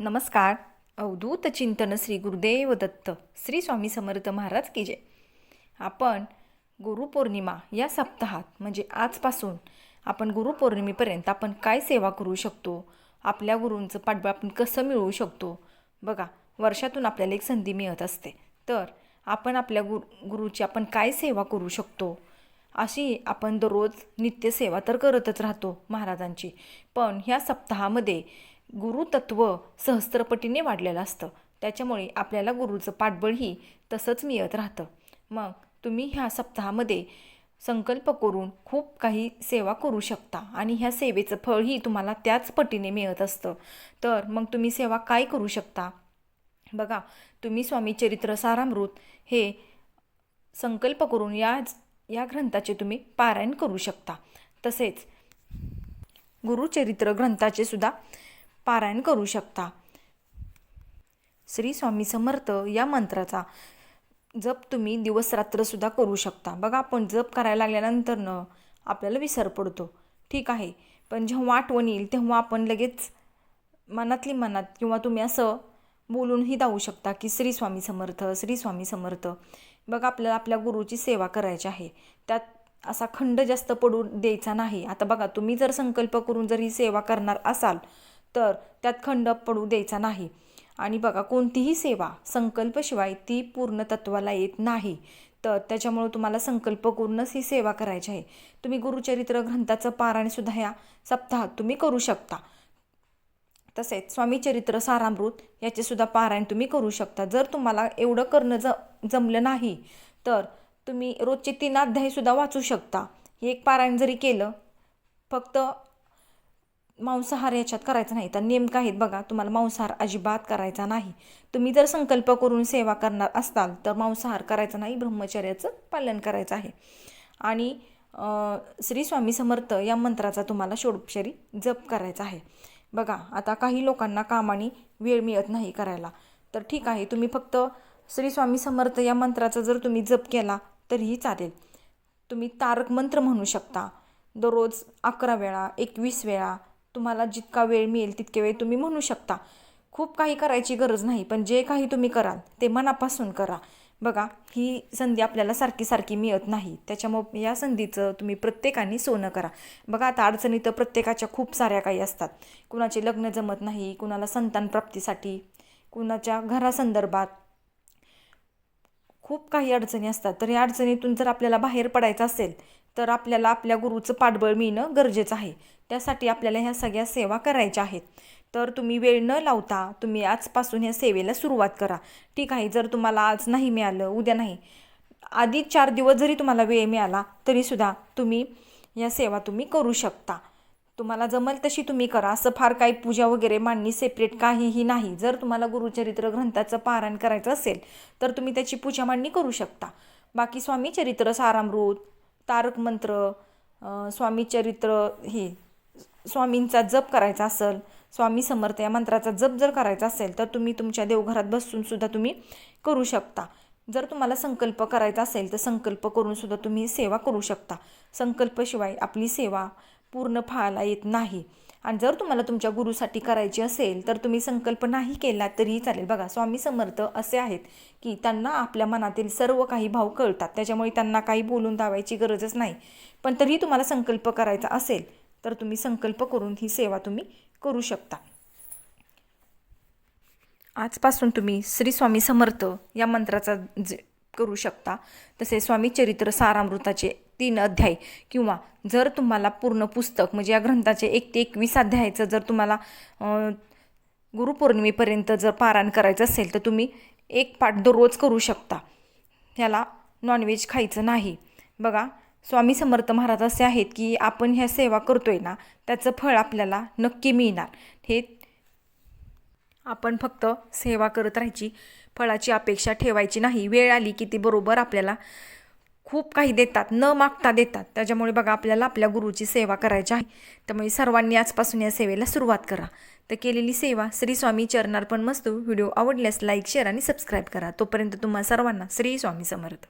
नमस्कार. अवधूत चिंतन श्री गुरुदेव दत्त श्री स्वामी समर्थ महाराज की जय. आपण गुरुपौर्णिमा या सप्ताहात म्हणजे आजपासून आपण गुरुपौर्णिमेपर्यंत आपण काय सेवा करू शकतो? आपल्या गुरूंचं पाठबळ आपण कसं मिळवू शकतो? बघा वर्षातून आपल्याला एक संधी मिळत असते. तर आपण आपल्या गुरु गुरुची आपण काय सेवा करू शकतो? अशी आपण दररोज नित्यसेवा तर करतच राहतो महाराजांची. पण ह्या सप्ताहामध्ये गुरुतत्व सहस्त्रपटीने वाढलेलं असतं. त्याच्यामुळे आपल्याला गुरुचं पाठबळही तसंच मिळत राहतं. मग तुम्ही ह्या सप्ताहामध्ये संकल्प करून खूप काही सेवा करू शकता आणि ह्या सेवेचं फळही तुम्हाला त्याच पटीने मिळत असतं. तर मग तुम्ही सेवा काय करू शकता? बघा तुम्ही स्वामी चरित्र सारामृत हे संकल्प करून या या ग्रंथाचे तुम्ही पारायण करू शकता. तसेच गुरुचरित्र ग्रंथाचे सुद्धा पारायण करू शकता. श्री स्वामी समर्थ या मंत्राचा जप तुम्ही दिवसरात्रसुद्धा करू शकता. बघा आपण जप करायला लागल्यानंतरनं आपल्याला विसर पडतो. ठीक आहे पण जेव्हा आठवण येईल तेव्हा आपण लगेच मनातली मनात किंवा तुम्ही असं बोलूनही जाऊ शकता की श्री स्वामी समर्थ श्री स्वामी समर्थ. बघा आपल्याला आपल्या गुरुची सेवा करायची आहे. त्यात असा खंड जास्त पडू द्यायचा नाही. आता बघा तुम्ही जर संकल्प करून जर ही सेवा करणार असाल तर त्यात खंड पडू द्यायचा नाही. आणि बघा कोणतीही सेवा संकल्पशिवाय ती पूर्ण तत्वाला येत नाही. तर त्याच्यामुळे तुम्हाला संकल्प करूनच ही सेवा करायची आहे. तुम्ही गुरुचरित्र ग्रंथाचं पारायणसुद्धा ह्या सप्ताहात तुम्ही करू शकता. तसेच स्वामी चरित्र सारामृत याचे सुद्धा पारायण तुम्ही करू शकता. जर तुम्हाला एवढं करणं ज जमलं नाही तर तुम्ही रोजचे तीन अध्यायसुद्धा वाचू शकता. हे एक पारायण जरी केलं फक्त मांसाहार याच्यात करायचा नाही. तर नेमकं आहेत बघा तुम्हाला मांसाहार अजिबात करायचा नाही. तुम्ही जर संकल्प करून सेवा करणार असताल तर मांसाहार करायचा नाही ब्रह्मचर्याचं पालन करायचं आहे. आणि श्री स्वामी समर्थ या मंत्राचा तुम्हाला षोडोपचारी जप करायचा आहे. बघा आता काही लोकांना कामाने वेळ मिळत नाही करायला. तर ठीक आहे तुम्ही फक्त श्री स्वामी समर्थ या मंत्राचा जर तुम्ही जप केला तरीही चालेल. तुम्ही तारक मंत्र म्हणू शकता. दररोज अकरा वेळा एकवीस वेळा तुम्हाला जितका वेळ मिळेल तितके वेळ तुम्ही म्हणू शकता. खूप काही करायची गरज नाही पण जे काही तुम्ही कराल ते मनापासून करा. बघा ही संधी आपल्याला सारखी सारखी मिळत नाही. त्याच्यामुळे या संधीचं तुम्ही प्रत्येकाने सोनं करा. बघा आता अडचणी तर प्रत्येकाच्या खूप साऱ्या काही असतात. कुणाचे लग्न जमत नाही कुणाला संतान प्राप्तीसाठी कुणाच्या घरासंदर्भात खूप काही अडचणी असतात. तर या अडचणीतून जर आपल्याला बाहेर पडायचं असेल तर आपल्याला आपल्या गुरुचं पाठबळ मिळणं गरजेचं आहे. त्यासाठी आपल्याला ह्या सगळ्या सेवा करायच्या आहेत. तर तुम्ही वेळ न लावता तुम्ही आजपासून ह्या सेवेला सुरुवात करा. ठीक आहे जर तुम्हाला आज नाही मिळालं उद्या नाही आधी चार दिवस जरी तुम्हाला वेळ मिळाला तरीसुद्धा तुम्ही या सेवा तुम्ही करू शकता. तुम्हाला जमल तशी तुम्ही करा. असं फार काही पूजा वगैरे मांडणी सेपरेट काहीही नाही. जर तुम्हाला गुरुचरित्र ग्रंथाचं पारायण करायचं असेल तर तुम्ही त्याची पूजा मांडणी करू शकता. बाकी स्वामी चरित्र सारामृत तारक मंत्र स्वामी चरित्र हे स्वामींचा जप करायचा असेल स्वामी समर्थ या मंत्राचा जप जर करायचा असेल तर तुम्ही तुमच्या देवघरात बसून सुद्धा तुम्ही करू शकता. जर तुम्हाला संकल्प करायचा असेल तर संकल्प करून सुद्धा तुम्ही सेवा करू शकता. संकल्पशिवाय आपली सेवा पूर्ण फळाला येत नाही. आणि जर तुम्हाला तुमच्या गुरुसाठी करायची असेल तर तुम्ही संकल्प नाही केला तरीही चालेल. बघा स्वामी समर्थ असे आहेत की त्यांना आपल्या मनातील सर्व काही भाव कळतात. त्याच्यामुळे त्यांना काही बोलून दावायची गरजच नाही. पण तरीही तुम्हाला संकल्प करायचा असेल तर तुम्ही संकल्प करून ही सेवा तुम्ही करू शकता. आजपासून तुम्ही श्री स्वामी समर्थ या मंत्राचा जे करू शकता. तसे स्वामी चरित्र सारामृताचे तीन अध्याय किंवा जर तुम्हाला पूर्ण पुस्तक म्हणजे या ग्रंथाचे एक ते एकवीस अध्यायाचं जर तुम्हाला गुरुपौर्णिमेपर्यंत जर पारायण करायचं असेल तर तुम्ही एक पाठ दररोज करू शकता. ह्याला नॉनव्हेज खायचं नाही. बघा स्वामी समर्थ महाराज असे आहेत की आपण ह्या सेवा करतोय ना त्याचं फळ आपल्याला नक्की मिळणार. हे आपण फक्त सेवा करत राहायची फळाची अपेक्षा ठेवायची नाही. वेळ आली की ती बरोबर आपल्याला खूप काही देतात न मागता देतात. त्याच्यामुळे बघा आपल्याला आपल्या गुरुची सेवा करायची आहे. त्यामुळे सर्वांनी आजपासून या सेवेला सुरुवात करा. तर केलेली सेवा श्री स्वामी चरणार्पण मस्तू. व्हिडिओ आवडल्यास लाईक शेअर आणि सबस्क्राईब करा. तोपर्यंत तुम्हा सर्वांना श्री स्वामी समर्थ.